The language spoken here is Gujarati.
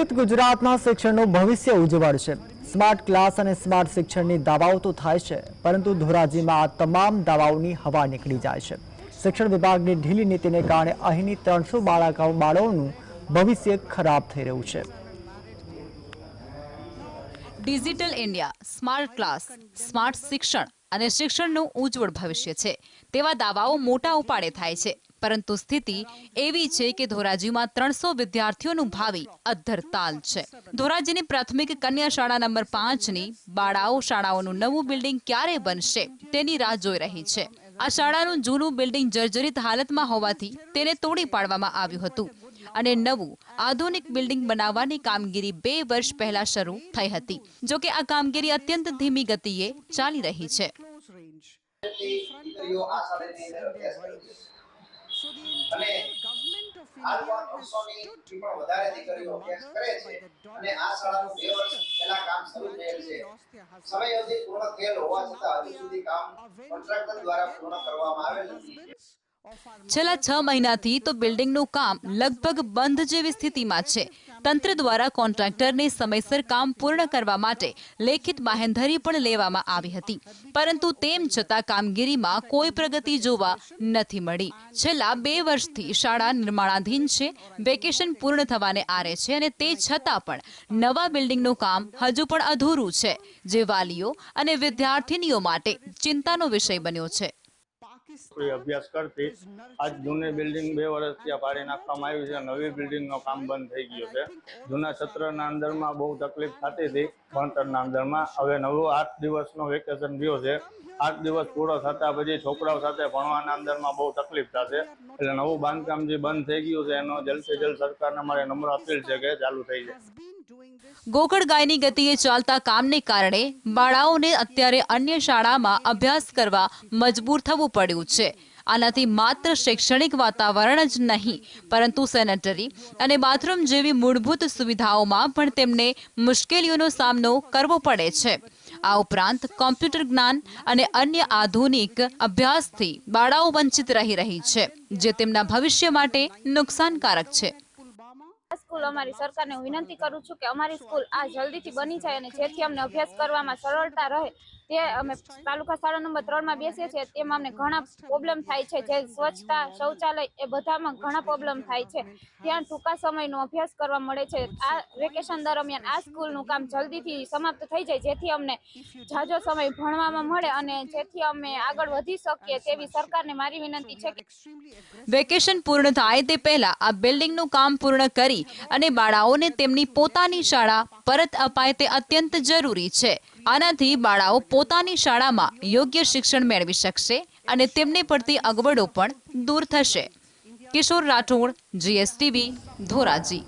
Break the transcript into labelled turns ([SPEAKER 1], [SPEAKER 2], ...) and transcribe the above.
[SPEAKER 1] વિકસિત ગુજરાતના શિક્ષણનું ભવિષ્ય ઉજ્જવળ છે સ્માર્ટ ક્લાસ અને સ્માર્ટ શિક્ષણની દાવાઓ તો થાય છે, પરંતુ ધોરાજીમાં આ તમામ દાવાઓની હવા નીકળી જાય છે. શિક્ષણ વિભાગની ઢીલી નીતિને કારણે અહીંની ત્રણસો બાળકો બાળકોનું ભવિષ્ય ખરાબ થઈ રહ્યું છે.
[SPEAKER 2] Digital India, smart class, smart શિક્ષણ અને શિક્ષણનું ઉજ્જવળ ભવિષ્ય છે. તેવા દાવાઓ મોટા ઉપાડે થાય છે. પરંતુ સ્થિતિ એવી છે કે ધોરાજીમાં ત્રણસો વિદ્યાર્થીઓનું ભાવિ અધ્ધરતાલ છે. ધોરાજીની પ્રાથમિક કન્યા શાળા નંબર પાંચની બાળાઓ શાળાઓનું નવું બિલ્ડિંગ ક્યારે બનશે તેની રાહ જોઈ રહી છે. આ શાળાનું જૂનું બિલ્ડિંગ જર્જરિત હાલતમાં હોવાથી તેને તોડી પાડવામાં આવ્યું હતું. અને નવું આધુનિક બિલ્ડિંગ બનાવવાની કામગીરી બે વર્ષ પહેલા શરૂ થઈ હતી, જો કે આ કામગીરી અત્યંત ધીમી ગતિએ ચાલી રહી છે.
[SPEAKER 3] દીકરીઓ આ શાળાની અંદર અભ્યાસ કરે છે અને હાલમાં ત્રણસોની થી પણ વધારે દીકરીઓ અભ્યાસ કરે છે અને આ શાળાનું બે વર્ષ પહેલા કામ શરૂ થયેલ છે. સમય અવધિ પૂર્ણ થયેલ હોવા છતાં હજુ સુધી કામ કોન્ટ્રાક્ટર દ્વારા પૂર્ણ કરવામાં આવેલ નથી.
[SPEAKER 2] છેલ્લા છ મહિનાથી તો બિલ્ડિંગનું કામ લગભગ બંધ જેવી સ્થિતિમાં છે. તંત્ર દ્વારા કોન્ટ્રાક્ટરને સમયસર કામ પૂર્ણ કરવા માટે લેખિત બાહેંધરી પણ લેવામાં આવી હતી. પરંતુ તેમ છતાં કામગીરીમાં કોઈ પ્રગતિ જોવા નથી મળી. છેલ્લા બે વર્ષથી શાળા નિર્માણાધીન છે, વેકેશન પૂર્ણ થવાને આરે છે અને તે છતાં પણ નવા બિલ્ડિંગનું કામ હજુ પણ અધૂરું છે, જે વાલીઓ અને વિદ્યાર્થીનીઓ માટે ચિંતાનો વિષય બન્યો છે.
[SPEAKER 4] અભ્યાસ કરતી, આજ જૂની બિલ્ડિંગ બે વર્ષથી આ નાખવામાં આવી છે, નવી બિલ્ડિંગનો કામ બંધ થઈ ગયો છે. જૂના સત્રના અંદરમાં બહુ તકલીફ થતી હતી, ભણતરના અંદરમાં. હવે નવો આઠ દિવસનો વેકેશન ગયો છે. આઠ દિવસ પૂરો થતા પછી છોકરાઓ સાથે ભણવાના અંદરમાં બહુ તકલીફ થશે. એટલે નવું બાંધકામ જે બંધ થઈ ગયું છે, એનો જલ્દથી જલ્દ સરકારને મારે નમ્ર અપીલ છે કે ચાલુ થઈ જાય.
[SPEAKER 2] ગોકળ ગાયની ગતિએ ચાલતા કામને કારણે બાળાઓને અત્યારે અન્ય શાળામાં અભ્યાસ કરવા મજબૂર થવું પડ્યું છે. આનાથી માત્ર શૈક્ષણિક વાતાવરણ જ નહીં, પરંતુ સેનેટરી અને બાથરૂમ જેવી મૂળભૂત સુવિધાઓમાં પણ તેમને મુશ્કેલીઓનો સામનો કરવો પડે છે. આ ઉપરાંત કોમ્પ્યુટર જ્ઞાન અને અન્ય આધુનિક અભ્યાસથી બાળાઓ વંચિત રહી રહી છે, જે તેમના ભવિષ્ય માટે નુકસાનકારક છે.
[SPEAKER 5] સ્કૂલ અમારી સરકારને હું વિનંતી કરું છું કે અમારી સ્કૂલ આ જલ્દીથી બની જાય અને જેથી અમને અભ્યાસ કરવામાં સરળતા રહે. તે અમે તાલુકા શાળા નંબર ત્રણમાં બેસીએ છીએ. તેમાં અમને ઘણા પ્રોબ્લેમ થાય છે. જે સ્વચ્છતા શૌચાલય એ બધામાં ઘણા પ્રોબ્લેમ થાય છે. ત્યાં ટૂંકા સમયનો અભ્યાસ કરવા મળે છે. આ વેકેશન દરમિયાન આ સ્કૂલનું કામ જલ્દીથી સમાપ્ત થઈ જાય, જેથી અમને ઝાઝો સમય ભણવામાં મળે અને જેથી અમે આગળ વધી શકીએ તેવી સરકારને મારી વિનંતી છે કે
[SPEAKER 2] વેકેશન પૂર્ણ થાય તે પહેલા આ બિલ્ડિંગનું કામ પૂર્ણ કરી અને બાળાઓને તેમની પોતાની શાળા પરત અપાય તે અત્યંત જરૂરી છે. આનાથી બાળાઓ પોતાની શાળામાં યોગ્ય શિક્ષણ મેળવી શકશે અને તેમને પડતી અગવડો પણ દૂર થશે. કિશોર રાઠોડ જીએસટીવી ધોરાજી.